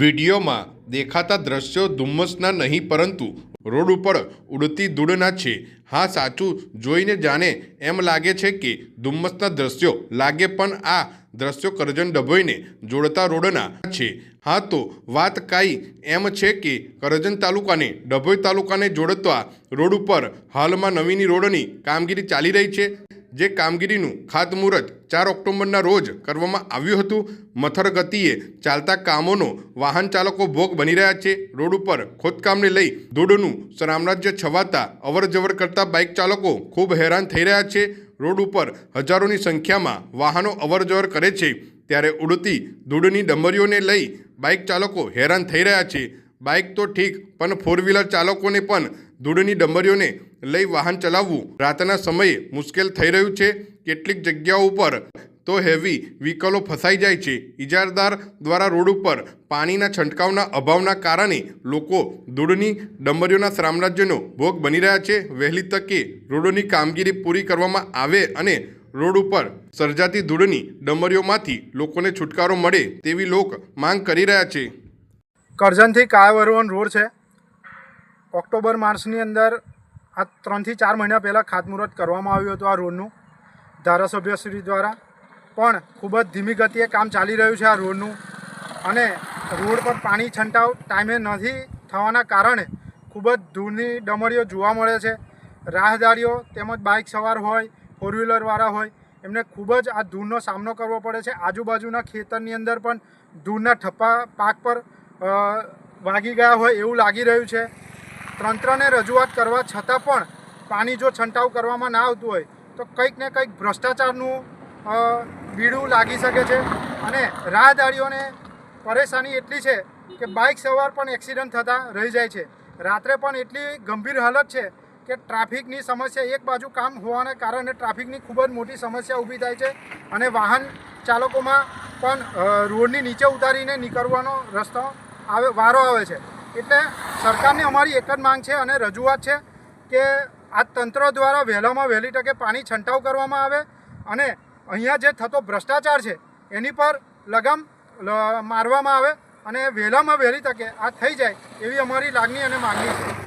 વિડીયોમાં દેખાતા દ્રશ્યો ધુમ્મસના નહીં, પરંતુ રોડ ઉપર ઉડતી ધૂળના છે. હા, સાચું જોઈને જાણે એમ લાગે છે કે ધુમ્મસના દ્રશ્યો લાગે, પણ આ દ્રશ્યો કરજણ ડભોઈને જોડતા રોડના છે. હા, તો વાત કાંઈ એમ છે કે કરજણ તાલુકાને, ડભોઈ તાલુકાને જોડતા રોડ ઉપર હાલમાં નવીની રોડની કામગીરી ચાલી રહી છે. જે કામગીરીનું ખાતમુહૂર્ત ચાર ઓક્ટોબરના રોજ કરવામાં આવ્યું હતું મથર ગતિએ ચાલતા કામોનો વાહન ચાલકો ભોગ બની રહ્યા છે. રોડ ઉપર ખોદકામને લઈ ધૂળનું સામ્રાજ્ય છવાતા અવરજવર કરતા બાઇક ચાલકો ખૂબ હેરાન થઈ રહ્યા છે. રોડ ઉપર હજારોની સંખ્યામાં વાહનો અવરજવર કરે છે. ત્યારે ઉડતી ધૂળની ડમરીઓને લઈ બાઇક ચાલકો હેરાન થઈ રહ્યા છે. બાઇક તો ઠીક, પણ ફોર વ્હીલર ચાલકોને પણ ધૂળની ડમરીઓને લઈ વાહન ચલાવવું રાતના સમયે મુશ્કેલ થઈ રહ્યું છે. કેટલીક જગ્યાઓ ઉપર તો હેવી વ્હીકલો ફસાઈ જાય છે. ઇજારદાર દ્વારા રોડ ઉપર પાણીના છંટકાવના અભાવના કારણે લોકો ધૂળની ડમરીઓના સામ્રાજ્યનો ભોગ બની રહ્યા છે. વહેલી તકે રોડોની કામગીરી પૂરી કરવામાં આવે અને રોડ ઉપર સર્જાતી ધૂળની ડમરીઓમાંથી લોકોને છુટકારો મળે તેવી લોક માંગ કરી રહ્યા છે. કરજણથી કાયવરવન રોડ છે. ઓક્ટોબર માર્ચની અંદર આ ત્રણથી ચાર મહિના પહેલાં ખાતમુહૂર્ત કરવામાં આવ્યું હતું આ રોડનું ધારાસભ્યશ્રી દ્વારા. પણ ખૂબ જ ધીમી ગતિએ કામ ચાલી રહ્યું છે આ રોડનું અને રોડ પર પાણી છંટાવ ટાઈમે નથી થવાના કારણે ખૂબ જ ધૂળની ડમરીઓ જોવા મળે છે. રાહદારીઓ તેમજ બાઇક સવાર હોય ફોર વ્હીલરવાળા હોય, એમને ખૂબ જ આ ધૂળનો સામનો કરવો પડે છે. આજુબાજુના ખેતરની અંદર પણ ધૂળના ઠપ્પા પાક પર વાગી ગયા હોય એવું લાગી રહ્યું છે. તંત્રને રજૂઆત કરવા છતાં પણ પાણી જો છંટાવ કરવામાં ના આવતું હોય, તો કંઈક ને કંઈક ભ્રષ્ટાચારનું બીડું લાગી શકે છે. અને રાહદારીઓને પરેશાની એટલી છે કે બાઇક સવાર પણ એક્સિડન્ટ થતાં રહી જાય છે. રાત્રે પણ એટલી ગંભીર હાલત છે કે ટ્રાફિકની સમસ્યા એક બાજુ કામ હોવાને કારણે ટ્રાફિકની ખૂબ જ મોટી સમસ્યા ઊભી થાય છે અને વાહન ચાલકોમાં પણ રોડની નીચે ઉતારીને નીકળવાનો રસ્તો આવે વારો આવે છે. એટલે સરકારને અમારી એક જ માંગ છે અને રજૂઆત છે કે આ તંત્ર દ્વારા વહેલામાં વહેલી તકે પાણી છંટાવ કરવામાં આવે અને અહીંયા જે થતો ભ્રષ્ટાચાર છે, એની પર લગામ મારવામાં આવે અને વહેલામાં વહેલી તકે આ થઈ જાય એવી અમારી લાગણી અને માગણી છે.